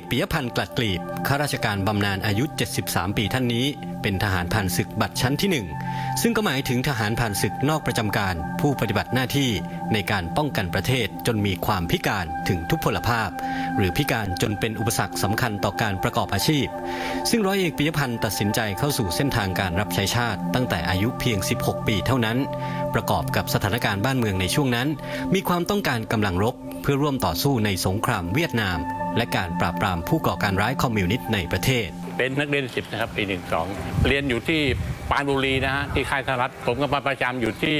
กปิยพันธ์กลัดกลีบข้าราชการบำนาญอายุ 73 ปีท่านนี้ เป็นทหารผ่านศึกบัตรชั้นที่ 1 ซึ่งก็หมายถึงทหารผ่านศึกนอกประจำการ ผู้ปฏิบัติหน้าที่ในการป้องกันประเทศจนมีความพิการถึงทุพพลภาพ หรือพิการจนเป็นอุปสรรคสำคัญต่อการประกอบอาชีพ ซึ่งร้อยเอกปิยพันธ์ตัดสินใจเข้าสู่เส้นทางการรับใช้ชาติ ตั้งแต่อายุเพียง 16 ปีเท่านั้น ประกอบกับสถานการณ์บ้านเมืองในช่วงนั้น มีความต้องการกำลังรบ เพื่อร่วมต่อสู้ในสงครามเวียดนาม และการปราบปรามผู้ก่อการร้ายคอมมิวนิสต์ในประเทศ เป็นนักเรียนสิบนะครับปีหนึ่งสองเรียนอยู่ที่ปานบุรีนะฮะที่ค่ายสรัฐผมก็มาประจำอยู่ที่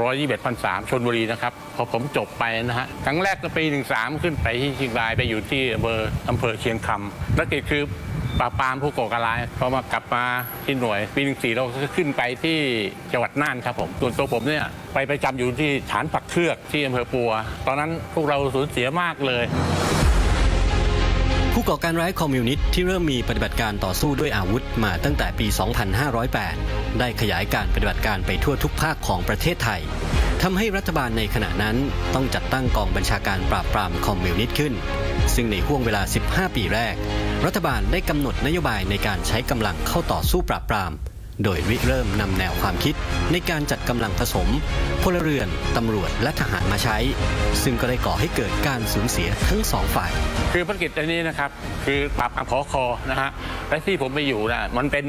ร้อยยี่สิบพันสามชนบุรีนะครับพอผมจบไปนะฮะครั้งแรกก็ปีหนึ่งสามขึ้นไปที่เชียงรายไปอยู่ที่อำเภออำเภอเชียงคำแล้วก็คือ ปราบปรามผู้ก่อการร้ายพอมากลับมาที่หน่วยปีหนึ่งสี่เราก็ขึ้นไปที่จังหวัดน่านครับผมส่วนตัวผมเนี่ยไปประจำอยู่ที่ฐานปักเครือกที่อำเภอปัว ตอนนั้นพวกเราสูญเสียมากเลย ผู้ก่อการร้ายคอมมิวนิสต์ที่เริ่มมีปฏิบัติการต่อสู้ด้วยอาวุธมาตั้งแต่ปี 2508 ได้ขยายการปฏิบัติการไปทั่วทุกภาคของประเทศไทยทำให้รัฐบาลในขณะนั้นต้องจัดตั้งกองบัญชาการปราบปรามคอมมิวนิสต์ขึ้น ซึ่งในห่วงเวลา 15 ปีแรก รัฐบาลได้กำหนดนโยบายในการใช้กำลังเข้าต่อสู้ปราบปราม โดยริเริ่มนำแนวความคิดในการจัดกำลังผสม พลเรือน ตำรวจ และทหารมาใช้ ซึ่งก็ได้ก่อให้เกิดการสูญเสียทั้งสองฝ่าย คือภารกิจอันนี้นะครับ คือปราบอภอคอนะฮะและที่ผมไปอยู่นะมันเป็น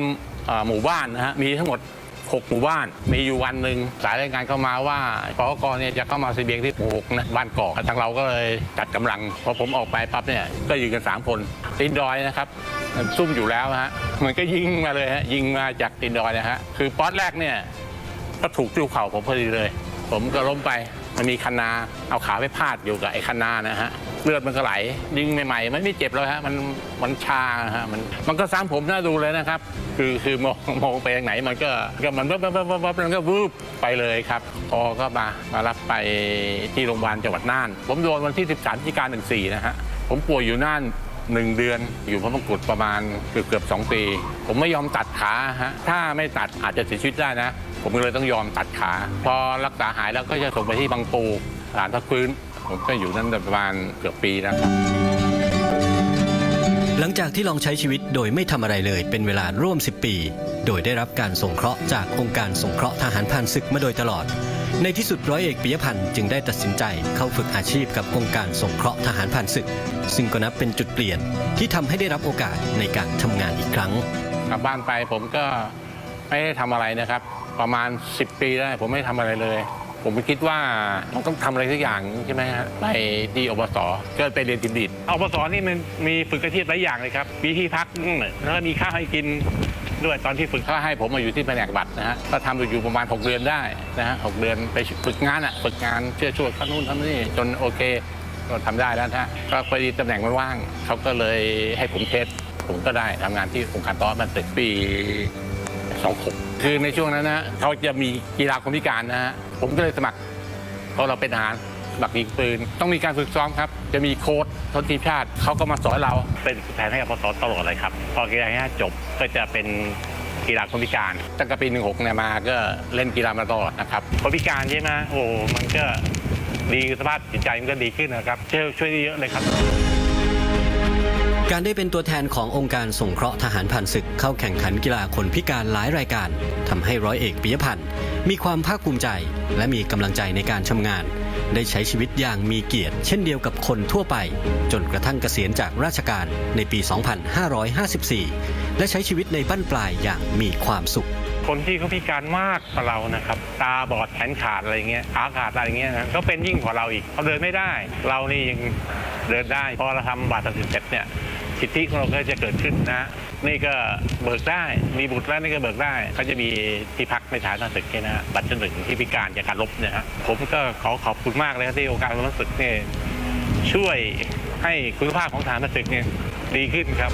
หมู่บ้านนะฮะมีทั้งหมด 6 หมู่บ้าน มีอยู่วันหนึ่งสายรายงานเข้ามาว่าพอคเนี่ยจะเข้ามาเสบียงที่หมู่หกนะบ้านเกาะทางเราก็เลยจัดกำลังพอผมออกไปปั๊บเนี่ยก็ยืนกัน 3 คนตีนดอยนะครับซุ่มอยู่แล้วฮะมันก็ยิงมาเลยฮะยิงมาจากตีนดอยนะฮะคือป๊อตแรกเนี่ยก็ถูกจิ้วเข่าผมพอดีเลย ผมก็ล้มไปมันมีคันนาเอาขาไปพาดอยู่กับไอ้คันนานะฮะ เลือดมันก็ไหลยิงใหม่ๆมันไม่เจ็บแล้วฮะมันมันชาฮะมันมันก็ซ้ำผมน่าดูเลยนะครับ คือคือมองมองไปทางไหนมันก็ก็มันวับวับวับมันก็วืบไปเลยครับพอก็มามารับไปที่โรงพยาบาลจังหวัดน่าน ผมโดนวันที่ 13พฤศจิกายน14นะฮะผมป่วยอยู่น่านหนึ่งเดือนอยู่พระมงกุฎประมาณเกือบเกือบสองปี ผมไม่ยอมตัดขาฮะถ้าไม่ตัดอาจจะเสียชีวิตได้นะ ผมก็เลยต้องยอมตัดขา พอรักษาหายแล้วก็จะส่งไปที่บางปูหลานพักฟื้น ผมก็อยู่นั่นประมาณเกือบปีนะครับ หลังจากที่ลองใช้ชีวิตโดยไม่ทำอะไรเลยเป็นเวลาร่วม 10 ปี โดยได้รับการสงเคราะห์จากองค์การสงเคราะห์ทหารผ่านศึกมาโดยตลอด ในที่สุดร้อยเอกปิยพันธ์จึงได้ตัดสินใจเข้าฝึกอาชีพกับองค์การสงเคราะห์ทหารผ่านศึก ซึ่งก็นับเป็นจุดเปลี่ยนที่ทำให้ได้รับโอกาสในการทำงานอีกครั้ง กลับบ้านไปผมก็ไม่ได้ทำอะไรนะครับ ประมาณ 10 ปีได้ผมไม่ได้ทำอะไรเลย ผมคิดว่ามันต้องทำอะไรสักอย่างใช่ไหมฮะไปที่อบสก็ไปเรียนติมดิดอบสนี่มันมีฝึกอาชีพหลายอย่างเลยครับมีที่พักแล้วก็มีข้าวให้กินด้วยตอนที่ฝึกเขาให้ผมมาอยู่ที่แผนกบัตรนะฮะก็ทำอยู่ประมาณ 6 เดือนได้นะฮะหกเดือนไปฝึกงานอะฝึกงานเชื่อช่วยข้านู่นทำนี่จนโอเคก็ทำได้แล้วนะฮะก็พอดีตำแหน่งมันว่างเขาก็เลยให้ผมเทสผมก็ได้ทำงานที่องค์การต้อมันตึกปี26คือในช่วงนั้นนะเขาจะมีกีฬาคนพิการนะฮะ ผมก็เลยสมัครเพราะเราเป็นทหารสมัครยิงปืน ต้องมีการฝึกซ้อมครับ จะมีโค้ชทนทีมชาติเขาก็มาสอนเราเป็นแผนให้กับพศตลอดเลยครับ พอกีฬาห้าจบก็จะเป็นกีฬาคนพิการตั้งแต่ปี 16 เนี่ยมาก็เล่นกีฬามาตลอดนะครับคนพิการใช่ไหมโอ้มันก็ดีสภาพจิตใจมันก็ดีขึ้นนะครับช่วยช่วยได้เยอะเลยครับ การได้เป็นตัวแทนขององค์การสงเคราะห์ทหารผ่านศึกเข้าแข่งขันกีฬาคนพิการหลายรายการทำให้ร้อยเอกปิยพันธ์มีความภาคภูมิใจ และมีกำลังใจในการทำงาน ได้ใช้ชีวิตอย่างมีเกียรติ เช่นเดียวกับคนทั่วไป จนกระทั่งเกษียณจากราชการในปี 2554 และใช้ชีวิตในบั้นปลายอย่างมีความสุขคนที่เขาพิการมากกว่าเรานะครับ ตาบอดแขนขาดอะไรเงี้ยขาขาดอะไรเงี้ยนะก็เป็นยิ่งกว่าเราอีกเขาเดินไม่ได้ เรานี่ยังเดินได้ พอเราทำบัตรสิทธิ์เสร็จเนี่ย สิทธิของเราก็จะเกิดขึ้นนะ นี่ก็เบิกได้ มีบุตรแล้วนี่ก็เบิกได้เขาจะมีที่พักในฐานศึกนี่นะฮะบัตรจนถึงที่พิการจากการลบเนี่ยฮะผมก็ขอขอบคุณมากเลยครับที่องค์การสมรศึกเนี่ยช่วยให้คุณภาพของฐานศึกเนี่ยดีขึ้นครับ